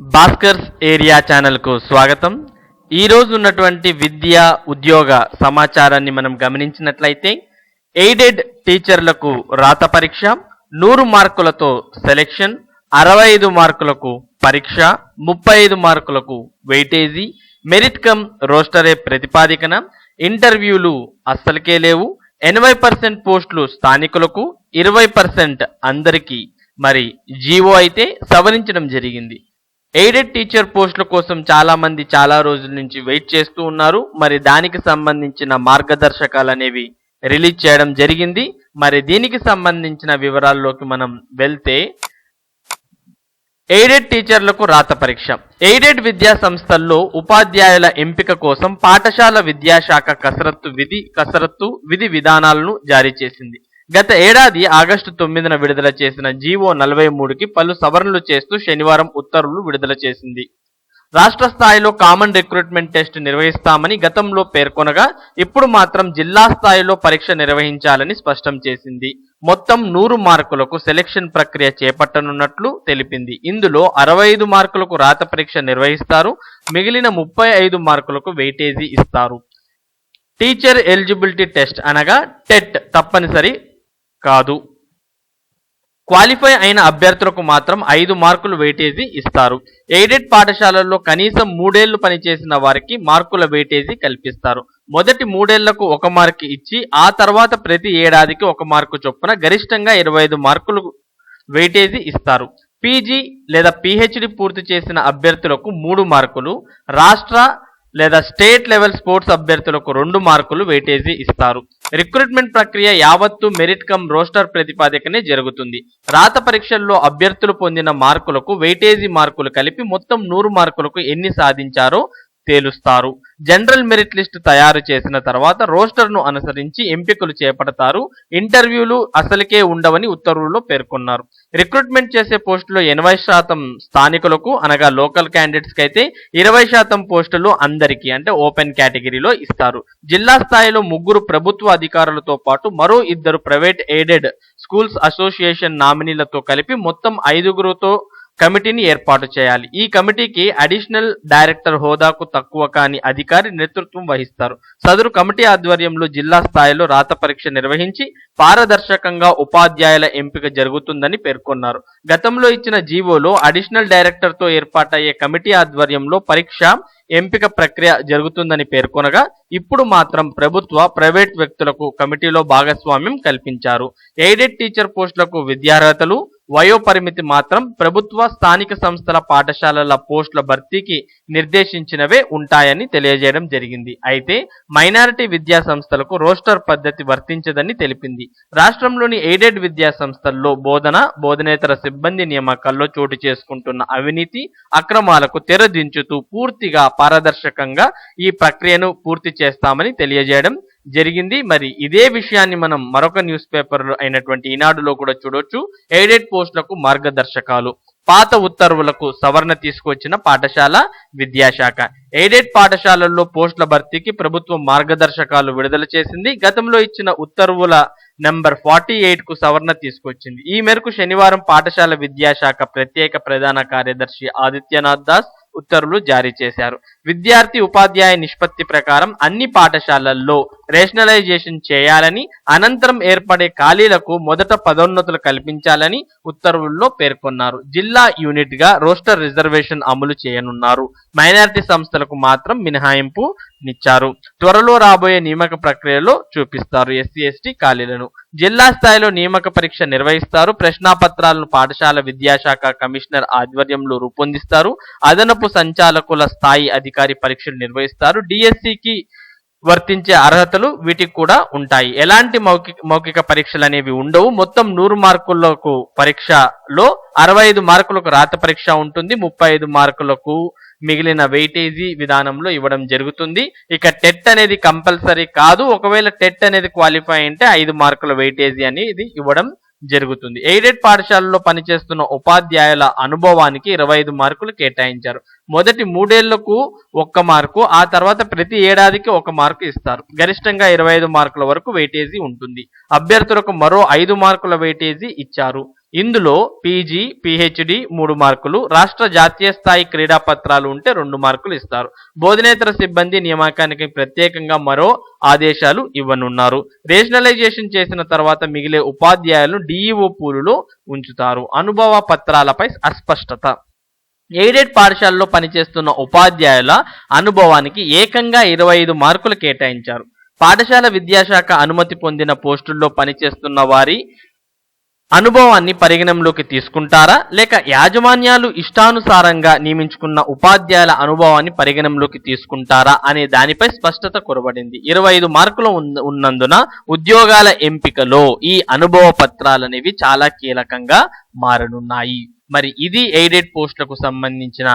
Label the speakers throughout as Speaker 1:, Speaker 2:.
Speaker 1: Bhaskar's area ఛానల్కు స్వాగతం. ఈ ఉన్నటువంటి విద్య ఉద్యోగ సమాచారాన్ని మనం గమనించినట్లయితే ఎయిడెడ్ టీచర్లకు రాత పరీక్ష నూరు మార్కులతో సెలెక్షన్ అరవై ఐదు మార్కులకు పరీక్ష ముప్పై ఐదు మార్కులకు వెయిటేజీ మెరిట్ కమ్ రోస్టరే ప్రతిపాదికన ఇంటర్వ్యూలు అస్సలకే లేవు ఎనభై పర్సెంట్ పోస్టులు స్థానికులకు ఇరవై పర్సెంట్ అందరికీ. మరి జీవో అయితే సవరించడం జరిగింది. ఎయిడెడ్ టీచర్ పోస్టుల కోసం చాలా మంది చాలా రోజుల నుంచి వెయిట్ చేస్తూ ఉన్నారు. మరి దానికి సంబంధించిన మార్గదర్శకాలు అనేవి రిలీజ్ చేయడం జరిగింది. మరి దీనికి సంబంధించిన వివరాల్లోకి మనం వెళ్తే ఎయిడెడ్ టీచర్లకు రాత పరీక్ష. ఎయిడెడ్ విద్యా సంస్థల్లో ఉపాధ్యాయుల ఎంపిక కోసం పాఠశాల విద్యాశాఖ కసరత్తు విధి కసరత్తు విధి విధానాలను జారీ చేసింది. గత ఏడాది ఆగస్టు తొమ్మిదిన విడుదల చేసిన జీవో నలభై మూడుకి పలు సవరణలు చేస్తూ శనివారం ఉత్తర్వులు విడుదల చేసింది. రాష్ట్ర స్థాయిలో కామన్ రిక్రూట్మెంట్ టెస్ట్ నిర్వహిస్తామని గతంలో పేర్కొనగా ఇప్పుడు మాత్రం జిల్లా స్థాయిలో పరీక్ష నిర్వహించాలని స్పష్టం చేసింది. మొత్తం నూరు మార్కులకు సెలెక్షన్ ప్రక్రియ చేపట్టనున్నట్లు తెలిపింది. ఇందులో అరవై ఐదు మార్కులకు రాత పరీక్ష నిర్వహిస్తారు మిగిలిన ముప్పై ఐదు మార్కులకు వెయిటేజీ ఇస్తారు. టీచర్ ఎలిజిబిలిటీ టెస్ట్ అనగా టెట్ తప్పనిసరి కాదు. క్వాలిఫై అయిన అభ్యర్థులకు మాత్రం ఐదు మార్కులు వెయిటేజీ ఇస్తారు. ఎయిడెడ్ పాఠశాలల్లో కనీసం మూడేళ్ళు పనిచేసిన వారికి మార్కుల వెయిటేజీ కల్పిస్తారు. మొదటి మూడేళ్ళకు ఒక మార్కు ఇచ్చి ఆ తర్వాత ప్రతి ఏడాదికి ఒక మార్కు చొప్పున గరిష్టంగా ఇరవై ఐదు మార్కులు వెయిటేజీ ఇస్తారు. పీజీ లేదా పిహెచ్డి పూర్తి చేసిన అభ్యర్థులకు మూడు మార్కులు రాష్ట్ర లేదా స్టేట్ లెవెల్ స్పోర్ట్స్ అభ్యర్థులకు రెండు మార్కులు వెయిటేజీ ఇస్తారు. రిక్రూట్మెంట్ ప్రక్రియ యావత్తు మెరిట్ కమ్ రోస్టర్ ప్రతిపాదికనే జరుగుతుంది. రాత పరీక్షల్లో అభ్యర్థులు పొందిన మార్కులకు వెయిటేజీ మార్కులు కలిపి మొత్తం నూరు మార్కులకు ఎన్ని సాధించారో తేలుస్తారు. జనరల్ మెరిట్ లిస్ట్ తయారు చేసిన తర్వాత రోస్టర్ను అనుసరించి ఎంపికలు చేపడతారు. ఇంటర్వ్యూలు అసలుకే ఉండవని ఉత్తర్వుల్లో పేర్కొన్నారు. రిక్రూట్మెంట్ చేసే పోస్టులో ఎనభై శాతం స్థానికులకు అనగా లోకల్ క్యాండిడేట్స్కి అయితే ఇరవై శాతం పోస్టులు అందరికీ అంటే ఓపెన్ కేటగిరీలో ఇస్తారు. జిల్లా స్థాయిలో ముగ్గురు ప్రభుత్వ అధికారులతో పాటు మరో ఇద్దరు ప్రైవేట్ ఎయిడెడ్ స్కూల్స్ అసోసియేషన్ నామినీలతో కలిపి మొత్తం ఐదుగురుతో కమిటీని ఏర్పాటు చేయాలి. ఈ కమిటీకి అడిషనల్ డైరెక్టర్ హోదాకు తక్కువ కాని అధికారి నేతృత్వం వహిస్తారు. సదరు కమిటీ ఆధ్వర్యంలో జిల్లా స్థాయిలో రాత పరీక్ష నిర్వహించి పారదర్శకంగా ఉపాధ్యాయుల ఎంపిక జరుగుతుందని పేర్కొన్నారు. గతంలో ఇచ్చిన జీవోలో అడిషనల్ డైరెక్టర్తో ఏర్పాటయ్యే కమిటీ ఆధ్వర్యంలో పరీక్ష ఎంపిక ప్రక్రియ జరుగుతుందని పేర్కొనగా ఇప్పుడు మాత్రం ప్రభుత్వ ప్రైవేట్ వ్యక్తులకు కమిటీలో భాగస్వామ్యం కల్పించారు. ఎయిడెడ్ టీచర్ పోస్టులకు విద్యార్హతలు వయోపరిమితి మాత్రం ప్రభుత్వ స్థానిక సంస్థల పాఠశాలల పోస్టుల భర్తీకి నిర్దేశించినవే ఉంటాయని తెలియజేయడం జరిగింది. అయితే మైనారిటీ విద్యా సంస్థలకు రోస్టర్ పద్ధతి వర్తించదని తెలిపింది. రాష్ట్రంలోని ఎయిడెడ్ విద్యా సంస్థల్లో బోధన బోధనేతర సిబ్బంది నియామకాల్లో చోటు చేసుకుంటున్న అవినీతి అక్రమాలకు తెరదించుతూ పూర్తిగా పారదర్శకంగా ఈ ప్రక్రియను పూర్తి చేస్తామని తెలియజేయడం జరిగింది. మరి ఇదే విషయాన్ని మనం మరొక న్యూస్ పేపర్ అయినటువంటి ఈనాడులో కూడా చూడొచ్చు. ఎయిడెడ్ పోస్టులకు మార్గదర్శకాలు. పాత ఉత్తర్వులకు సవరణ తీసుకొచ్చిన పాఠశాల విద్యాశాఖ. ఎయిడెడ్ పాఠశాలల్లో పోస్టుల భర్తీకి ప్రభుత్వం మార్గదర్శకాలు విడుదల చేసింది. గతంలో ఇచ్చిన ఉత్తర్వుల నెంబర్ ఫార్టీ ఎయిట్కు సవరణ తీసుకొచ్చింది ఈ మేరకు శనివారం పాఠశాల విద్యాశాఖ ప్రత్యేక ప్రధాన కార్యదర్శి ఆదిత్యనాథ్ దాస్ ఉత్తర్వులు జారీ చేశారు. విద్యార్థి ఉపాధ్యాయ నిష్పత్తి ప్రకారం అన్ని పాఠశాలల్లో రేషనలైజేషన్ చేయాలని అనంతరం ఏర్పడే ఖాళీలకు మొదట పదోన్నతులు కల్పించాలని ఉత్తర్వుల్లో పేర్కొన్నారు. జిల్లా యూనిట్గా రోస్టర్ రిజర్వేషన్ అమలు చేయనున్నారు. మైనారిటీ సంస్థలకు మాత్రం మినహాయింపు నిచ్చారు త్వరలో రాబోయే నియామక ప్రక్రియలో చూపిస్తారు ఎస్సీ ఎస్టీ ఖాళీలను. జిల్లా స్థాయిలో నియామక పరీక్ష నిర్వహిస్తారు. ప్రశ్నాపత్రాలను పాఠశాల విద్యాశాఖ కమిషనర్ ఆధ్వర్యంలో రూపొందిస్తారు. అదనపు సంచాలకుల స్థాయి అధికారి పరీక్షలు నిర్వహిస్తారు. డిఎస్సికి వర్తించే అర్హతలు వీటికి కూడా ఉంటాయి. ఎలాంటి మౌఖిక మౌఖిక పరీక్షలు అనేవి ఉండవు. మొత్తం నూరు మార్కులకు పరీక్షలో అరవై ఐదు మార్కులకు రాత పరీక్ష ఉంటుంది. ముప్పై ఐదు మార్కులకు మిగిలిన వెయిటేజీ విధానంలో ఇవ్వడం జరుగుతుంది. ఇక టెట్ అనేది కంపల్సరీ కాదు. ఒకవేళ టెట్ అనేది క్వాలిఫై అంటే ఐదు మార్కుల వెయిటేజీ అనేది ఇవ్వడం జరుగుతుంది. ఎయిడెడ్ పాఠశాలలో పనిచేస్తున్న ఉపాధ్యాయుల అనుభవానికి ఇరవై ఐదు మార్కులు కేటాయించారు. మొదటి మూడేళ్ళకు ఒక్క మార్కు ఆ తర్వాత ప్రతి ఏడాదికి ఒక మార్కు ఇస్తారు. గరిష్టంగా ఇరవై ఐదు మార్కుల వరకు వెయిటేజీ ఉంటుంది. అభ్యర్థులకు మరో ఐదు మార్కుల వెయిటేజీ ఇచ్చారు. ఇందులో పీజీ పిహెచ్డి మూడు మార్కులు రాష్ట్ర జాతీయ స్థాయి క్రీడా పత్రాలు ఉంటే రెండు మార్కులు ఇస్తారు. బోధనేతర సిబ్బంది నియామకానికి ప్రత్యేకంగా మరో ఆదేశాలు ఇవ్వనున్నారు. రేషనలైజేషన్ చేసిన తర్వాత మిగిలే ఉపాధ్యాయులను డిఈఓ పూలులో ఉంచుతారు. అనుభవ పత్రాలపై అస్పష్టత. ఎయిడెడ్ పాఠశాలలో పనిచేస్తున్న ఉపాధ్యాయుల అనుభవానికి ఏకంగా ఇరవై ఐదు మార్కులు కేటాయించారు. పాఠశాల విద్యాశాఖ అనుమతి పొందిన పోస్టుల్లో పనిచేస్తున్న వారి అనుభవాన్ని పరిగణంలోకి తీసుకుంటారా? లేక యాజమాన్యాలు ఇష్టానుసారంగా నియమించుకున్న ఉపాధ్యాయుల అనుభవాన్ని పరిగణంలోకి తీసుకుంటారా? అనే దానిపై స్పష్టత కొరబడింది. ఇరవై ఐదు మార్కులు ఉన్నందున ఉద్యోగాల ఎంపికలో ఈ అనుభవ పత్రాలు అనేవి చాలా కీలకంగా మారనున్నాయి. మరి ఇది ఎయిడెడ్ పోస్టులకు సంబంధించిన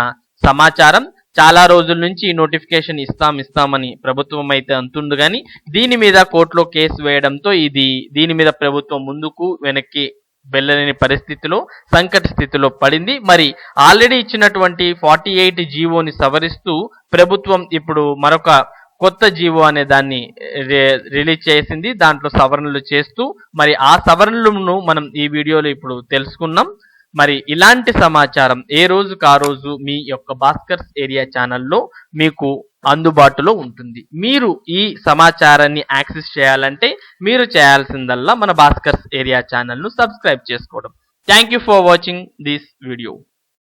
Speaker 1: సమాచారం. చాలా రోజుల నుంచి ఈ నోటిఫికేషన్ ఇస్తాం ఇస్తామని ప్రభుత్వం అయితే అంటుంది కానీ దీని మీద కోర్టులో కేసు వేయడంతో ఇది దీని మీద ప్రభుత్వం ముందుకు వెనక్కి వెళ్ళలేని పరిస్థితిలో సంకట స్థితిలో పడింది. మరి ఆల్రెడీ ఇచ్చినటువంటి ఫార్టీ ఎయిట్ జీవోని సవరిస్తూ ప్రభుత్వం ఇప్పుడు మరొక కొత్త జీవో అనే దాన్ని రి- రిలీజ్ చేసింది. దాంట్లో సవరణలు చేస్తూ మరి ఆ సవరణలను మనం ఈ వీడియోలో ఇప్పుడు తెలుసుకున్నాం. మరి ఇలాంటి సమాచారం ఏ రోజుకు ఆ రోజు మీ యొక్క భాస్కర్స్ ఏరియా ఛానల్లో మీకు అందుబాటులో ఉంటుంది. మీరు ఈ సమాచారాన్ని యాక్సెస్ చేయాలంటే మీరు చేయాల్సిందల్లా మన భాస్కర్స్ ఏరియా ఛానల్ను సబ్స్క్రైబ్ చేసుకోవడం. Thank you for watching this video